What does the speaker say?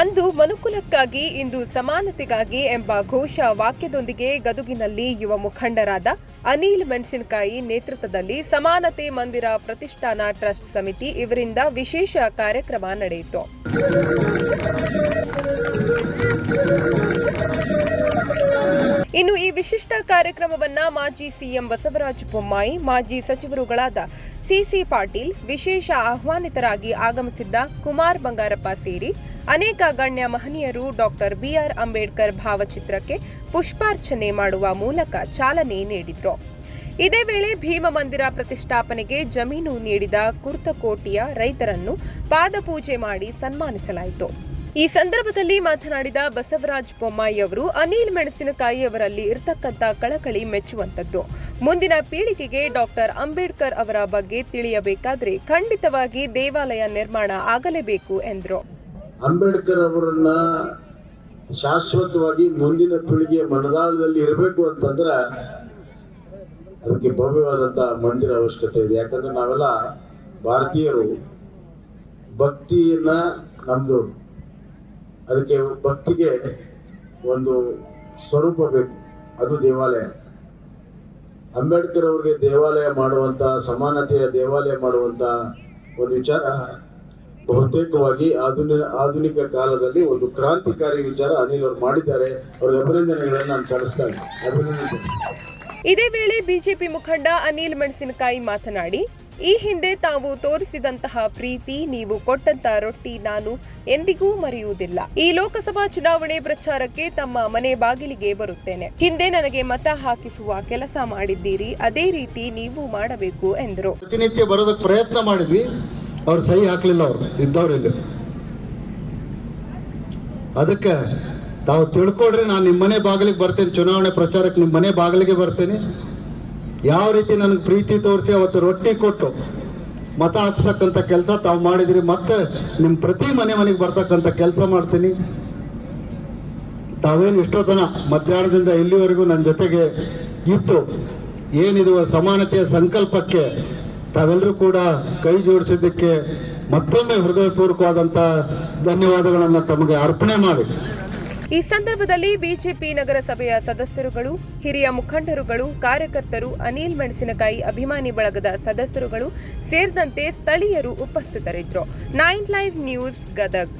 ಅಂದು ಮನುಕುಲಕ್ಕಾಗಿ, ಇಂದು ಸಮಾನತೆಗಾಗಿ ಎಂಬ ಘೋಷ ವಾಕ್ಯದೊಂದಿಗೆ ಗದುಗಿನಲ್ಲಿ ಯುವ ಮುಖಂಡರಾದ ಅನಿಲ್ ಮೆಣಸಿನಕಾಯಿ ನೇತೃತ್ವದಲ್ಲಿ ಸಮಾನತೆ ಮಂದಿರ ಪ್ರತಿಷ್ಠಾನ ಟ್ರಸ್ಟ್ ಸಮಿತಿ ಇವರಿಂದ ವಿಶೇಷ ಕಾರ್ಯಕ್ರಮ ನಡೆಯಿತು. ಇನ್ನು ಈ ವಿಶಿಷ್ಟ ಕಾರ್ಯಕ್ರಮವನ್ನ ಮಾಜಿ ಸಿಎಂ ಬಸವರಾಜ ಬೊಮ್ಮಾಯಿ, ಮಾಜಿ ಸಚಿವರುಗಳಾದ ಸಿಸಿ ಪಾಟೀಲ್, ವಿಶೇಷ ಆಹ್ವಾನಿತರಾಗಿ ಆಗಮಿಸಿದ್ದ ಕುಮಾರ್ ಬಂಗಾರಪ್ಪ ಸೇರಿ ಅನೇಕ ಗಣ್ಯ ಮಹನೀಯರು ಡಾಕ್ಟರ್ ಬಿಆರ್ ಅಂಬೇಡ್ಕರ್ ಭಾವಚಿತ್ರಕ್ಕೆ ಪುಷ್ಪಾರ್ಚನೆ ಮಾಡುವ ಮೂಲಕ ಚಾಲನೆ ನೀಡಿದರು. ಇದೇ ವೇಳೆ ಭೀಮ ಮಂದಿರ ಪ್ರತಿಷ್ಠಾಪನೆಗೆ ಜಮೀನು ನೀಡಿದ ಕುರ್ತಕೋಟಿಯ ರೈತರನ್ನು ಪಾದಪೂಜೆ ಮಾಡಿ ಸನ್ಮಾನಿಸಲಾಯಿತು. ಈ ಸಂದರ್ಭದಲ್ಲಿ ಮಾತನಾಡಿದ ಬಸವರಾಜ ಬೊಮ್ಮಾಯಿ ಅವರು, ಅನಿಲ್ ಮೆಣಸಿನಕಾಯಿ ಅವರಲ್ಲಿ ಇರತಕ್ಕಂಥ ಕಳಕಳಿ ಮೆಚ್ಚುವಂಥದ್ದು. ಮುಂದಿನ ಪೀಳಿಗೆಗೆ ಡಾಕ್ಟರ್ ಅಂಬೇಡ್ಕರ್ ಅವರ ಬಗ್ಗೆ ತಿಳಿಯಬೇಕಾದ್ರೆ ಖಂಡಿತವಾಗಿ ದೇವಾಲಯ ನಿರ್ಮಾಣ ಆಗಲೇಬೇಕು, ಎಂದರು. ಅಂಬೇಡ್ಕರ್ ಅವರನ್ನ ಶಾಶ್ವತವಾಗಿ ಮುಂದಿನ ಪೀಳಿಗೆಯ ಮನದಾಳದಲ್ಲಿ ಇರಬೇಕು ಅಂತಂದ್ರೆ ಅದಕ್ಕೆ ಭವ್ಯವಾದಂಥ ಮಂದಿರ ಅವಶ್ಯಕತೆ ಇದೆ. ಯಾಕಂದ್ರೆ ನಾವೆಲ್ಲ ಭಾರತೀಯರು. ಭಕ್ತಿಯನ್ನ ನಮ್ದು ಅದಕ್ಕೆ ಭಕ್ತಿಗೆ ಒಂದು ಸ್ವರೂಪ ಬೇಕು. ಅದು ದೇವಾಲಯ. ಅಂಬೇಡ್ಕರ್ ಅವರಿಗೆ ದೇವಾಲಯ ಮಾಡುವಂತ, ಸಮಾನತೆಯ ದೇವಾಲಯ ಮಾಡುವಂತ ಒಂದು ವಿಚಾರ ಬಹುತೇಕವಾಗಿ ಆಧುನಿಕ ಆಧುನಿಕ ಕಾಲದಲ್ಲಿ ಒಂದು ಕ್ರಾಂತಿಕಾರಿ ವಿಚಾರ ಅನಿಲ್ ಅವರು ಮಾಡಿದ್ದಾರೆ. ಅವರ ಅಭಿನಂದನೆಗಳನ್ನು ನಾನು ಸಲ್ಲಿಸ್ತಾ ಇದ್ದೀನಿ. ಅಭಿನಂದನೆ. ಇದೇ ವೇಳೆ ಬಿಜೆಪಿ ಮುಖಂಡ ಅನಿಲ್ ಮೆಣಸಿನಕಾಯಿ ಮಾತನಾಡಿ ಈ ಹಿಂದೆ ತಾವು ತೋರಿಸಿದಂತಹ ಪ್ರೀತಿ, ನೀವು ಕೊಟ್ಟಂತ ರೊಟ್ಟಿ ನಾನು ಎಂದಿಗೂ ಮರೆಯುವುದಿಲ್ಲ. ಈ ಲೋಕಸಭಾ ಚುನಾವಣೆ ಪ್ರಚಾರಕ್ಕೆ ತಮ್ಮ ಮನೆ ಬಾಗಿಲಿಗೆ ಬರುತ್ತೇನೆ. ಹಿಂದೆ ನನಗೆ ಮತ ಹಾಕಿಸುವ ಕೆಲಸ ಮಾಡಿದ್ದೀರಿ, ಅದೇ ರೀತಿ ನೀವು ಮಾಡಬೇಕು, ಎಂದರು. ಪ್ರತಿನಿತ್ಯ ಬರೋದಕ್ಕೆ ಪ್ರಯತ್ನ ಮಾಡಿದ್ವಿ, ಅವ್ರು ಸಹಿ ಹಾಕ್ಲಿಲ್ಲ ಅವ್ರು, ಇದ್ದವ್ರು ಇಲ್ಲಿ. ಅದಕ್ಕೆ ತಾವು ತಿಳ್ಕೊಡ್ರಿ, ನಾನು ನಿಮ್ಮ ಮನೆ ಬಾಗಿಲಿಗೆ ಬರ್ತೇನೆ, ಚುನಾವಣೆ ಪ್ರಚಾರಕ್ಕೆ ನಿಮ್ಮ ಮನೆ ಬಾಗಿಲಿಗೆ ಬರ್ತೇನೆ. ಯಾವ ರೀತಿ ನನಗೆ ಪ್ರೀತಿ ತೋರಿಸಿ ಅವತ್ತು ರೊಟ್ಟಿ ಕೊಟ್ಟು ಮತ ಹಾಕ್ಸಕ್ಕಂಥ ಕೆಲಸ ತಾವು ಮಾಡಿದಿರಿ, ಮತ್ತೆ ನಿಮ್ಮ ಪ್ರತಿ ಮನೆ ಮನೆಗೆ ಬರ್ತಕ್ಕಂಥ ಕೆಲಸ ಮಾಡ್ತೀನಿ. ತಾವೇನು ಇಷ್ಟೊತ್ತನ ಮಧ್ಯಾಹ್ನದಿಂದ ಇಲ್ಲಿವರೆಗೂ ನನ್ನ ಜೊತೆಗೆ ಇತ್ತು. ಏನಿದು ಸಮಾನತೆಯ ಸಂಕಲ್ಪಕ್ಕೆ ತಾವೆಲ್ಲರೂ ಕೂಡ ಕೈ ಜೋಡಿಸಿದ್ದಕ್ಕೆ ಮತ್ತೊಮ್ಮೆ ಹೃದಯಪೂರ್ವಕವಾದಂಥ ಧನ್ಯವಾದಗಳನ್ನು ತಮಗೆ ಅರ್ಪಣೆ ಮಾಡಿ. ಈ ಸಂದರ್ಭದಲ್ಲಿ ಬಿಜೆಪಿ ನಗರಸಭೆಯ ಸದಸ್ಯರುಗಳು, ಹಿರಿಯ ಮುಖಂಡರುಗಳು, ಕಾರ್ಯಕರ್ತರು, ಅನಿಲ್ ಮೆಣಸಿನಕಾಯಿ ಅಭಿಮಾನಿ ಬಳಗದ ಸದಸ್ಯರುಗಳು ಸೇರಿದಂತೆ ಸ್ಥಳೀಯರು ಉಪಸ್ಥಿತರಿದ್ದರು. Nine live news Gadag.